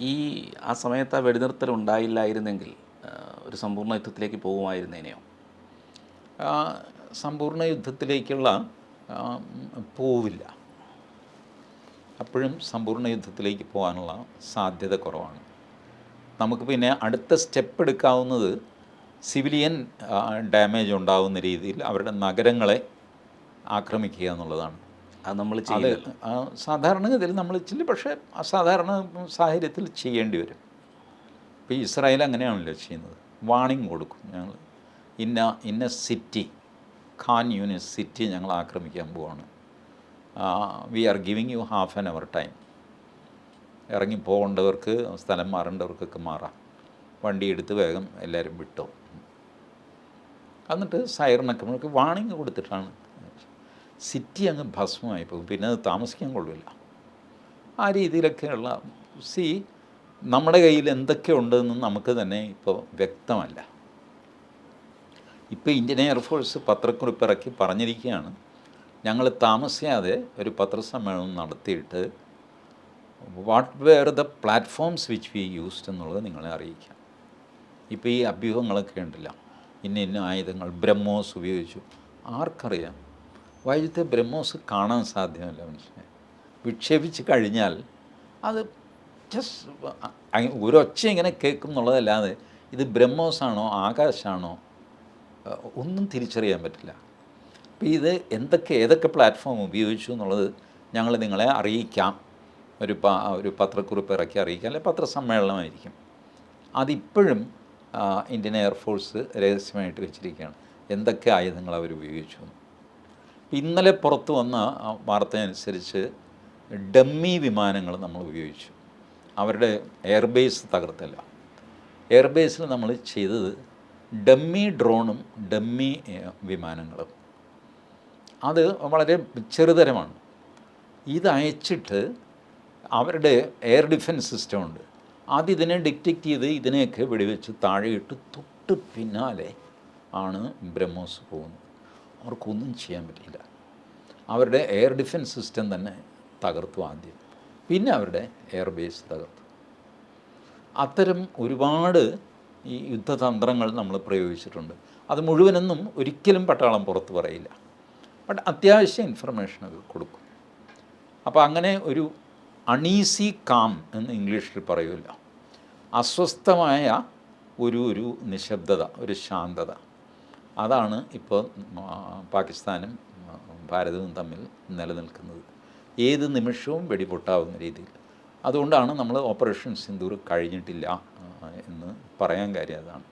ഈ ആ സമയത്ത് ആ വെടിനിർത്തൽ ഉണ്ടായില്ലായിരുന്നെങ്കിൽ ഒരു സമ്പൂർണ യുദ്ധത്തിലേക്ക് പോകുമായിരുന്നേനെയോ? സമ്പൂർണ യുദ്ധത്തിലേക്കുള്ള പോവില്ല. അപ്പോഴും സമ്പൂർണ യുദ്ധത്തിലേക്ക് പോകാനുള്ള സാധ്യത കുറവാണ്. നമുക്ക് പിന്നെ അടുത്ത സ്റ്റെപ്പ് എടുക്കാവുന്നത് സിവിലിയൻ ഡാമേജ് ഉണ്ടാകുന്ന രീതിയിൽ അവരുടെ നഗരങ്ങളെ ആക്രമിക്കുക എന്നുള്ളതാണ്. അത് നമ്മൾ ചെയ്യില്ല സാധാരണഗതിയിൽ നമ്മൾ ചില പക്ഷേ അസാധാരണ സാഹചര്യത്തിൽ ചെയ്യേണ്ടി വരും. ഇപ്പോൾ ഇസ്രായേൽ അങ്ങനെയാണല്ലോ ചെയ്യുന്നത്. വാണിംഗ് കൊടുക്കും ഞങ്ങൾ. ഇന്ന ഇന്ന സിറ്റി ഖാൻ യൂണിസ് സിറ്റി ഞങ്ങൾ ആക്രമിക്കാൻ പോവാണ്. We are giving you half an hour time. ഇറങ്ങി പോകേണ്ടവർക്ക് സ്ഥലം മാറേണ്ടവർക്കൊക്കെ മാറാം. വണ്ടി എടുത്ത് വേഗം എല്ലാവരും വിട്ടോ. എന്നിട്ട് സൈറനൊക്കെ നമുക്ക് വാണിംഗ് കൊടുത്തിട്ടാണ് സിറ്റി അങ്ങ് ഭസ്മമായി പോകും. പിന്നെ അത് താമസിക്കാൻ കൊള്ളില്ല ആ രീതിയിലൊക്കെയുള്ള സി നമ്മുടെ കയ്യിൽ എന്തൊക്കെ ഉണ്ടെന്ന് നമുക്ക് തന്നെ ഇപ്പോൾ വ്യക്തമല്ല. ഇപ്പോൾ ഇന്ത്യൻ എയർഫോഴ്സ് പത്രക്കുറിപ്പ് ഇറക്കി പറഞ്ഞിരിക്കുകയാണ്. ഞങ്ങൾ താമസിയാതെ ഒരു പത്രസമ്മേളനം നടത്തിയിട്ട് what were the platforms which we used എന്നുള്ളത് നിങ്ങളെ അറിയിക്കാം. ഇപ്പോൾ ഈ അഭ്യൂഹങ്ങളൊക്കെ ഉണ്ടല്ലോ. ഇന്ന ഇന്ന ആയുധങ്ങൾ ബ്രഹ്മോസ് ഉപയോഗിച്ചു. ആർക്കറിയാം? വൈദ്യുത്തെ ബ്രഹ്മോസ് കാണാൻ സാധ്യമല്ല മനുഷ്യനെ. വിക്ഷേപിച്ച് കഴിഞ്ഞാൽ അത് ജസ്റ്റ് ഒരൊച്ച ഇങ്ങനെ കേൾക്കും എന്നുള്ളതല്ലാതെ ഇത് ബ്രഹ്മോസാണോ ആകാശാണോ ഒന്നും തിരിച്ചറിയാൻ പറ്റില്ല. അപ്പോൾ ഇത് എന്തൊക്കെ ഏതൊക്കെ പ്ലാറ്റ്ഫോം ഉപയോഗിച്ചു എന്നുള്ളത് ഞങ്ങൾ നിങ്ങളെ അറിയിക്കാം. ഒരു പ ഒരു പത്രക്കുറിപ്പ് ഇറക്കി അറിയിക്കാം. അല്ലെങ്കിൽ പത്രസമ്മേളനമായിരിക്കും. അതിപ്പോഴും ഇന്ത്യൻ എയർഫോഴ്സ് രഹസ്യമായിട്ട് വെച്ചിരിക്കുകയാണ്. എന്തൊക്കെ ആയുധങ്ങൾ അവർ ഉപയോഗിച്ചു. ഇന്നലെ പുറത്തു വന്ന വാർത്ത അനുസരിച്ച് ഡമ്മി വിമാനങ്ങൾ നമ്മൾ ഉപയോഗിച്ചു. അവരുടെ എയർബേസ് തകർത്തല്ല. എയർബേസിൽ നമ്മൾ ചെയ്തത് ഡമ്മി ഡ്രോണും ഡമ്മി വിമാനങ്ങളും. അത് വളരെ ചെറുതരമാണ്. ഇത് അയച്ചിട്ട് അവരുടെ എയർ ഡിഫൻസ് സിസ്റ്റം ഉണ്ട്. അത് ഇതിനെ ഡിറ്റക്റ്റ് ചെയ്ത് ഇതിനെയൊക്കെ വെടിവെച്ച് താഴെയിട്ട് തൊട്ട് പിന്നാലെ ആണ് ബ്രഹ്മോസ് പോകുന്നത്. അവർക്കൊന്നും ചെയ്യാൻ പറ്റില്ല അവരുടെ എയർ ഡിഫൻസ് സിസ്റ്റം തന്നെ തകർത്തു ആദ്യം. പിന്നെ അവരുടെ എയർ ബേസ് തകർത്തു. അത്തരം ഒരുപാട് ഈ യുദ്ധതന്ത്രങ്ങൾ നമ്മൾ പ്രയോഗിച്ചിട്ടുണ്ട്. അത് മുഴുവനൊന്നും ഒരിക്കലും പട്ടാളം പുറത്ത് പറയില്ല. ബട്ട് അത്യാവശ്യം അത് കൊടുക്കും. അപ്പോൾ അങ്ങനെ ഒരു അണീസി കാം എന്ന് ഇംഗ്ലീഷിൽ പറയൂല. അസ്വസ്ഥമായ ഒരു ഒരു നിശബ്ദത ഒരു ശാന്തത. അതാണ് ഇപ്പോൾ പാകിസ്ഥാനും ഭാരതവും തമ്മിൽ നിലനിൽക്കുന്നത്. ഏത് നിമിഷവും വെടിപൊട്ടാവുന്ന രീതിയിൽ. അതുകൊണ്ടാണ് നമ്മൾ ഓപ്പറേഷൻ സിന്ദൂർ കഴിഞ്ഞിട്ടില്ല എന്ന് പറയാൻ കാര്യം അതാണ്.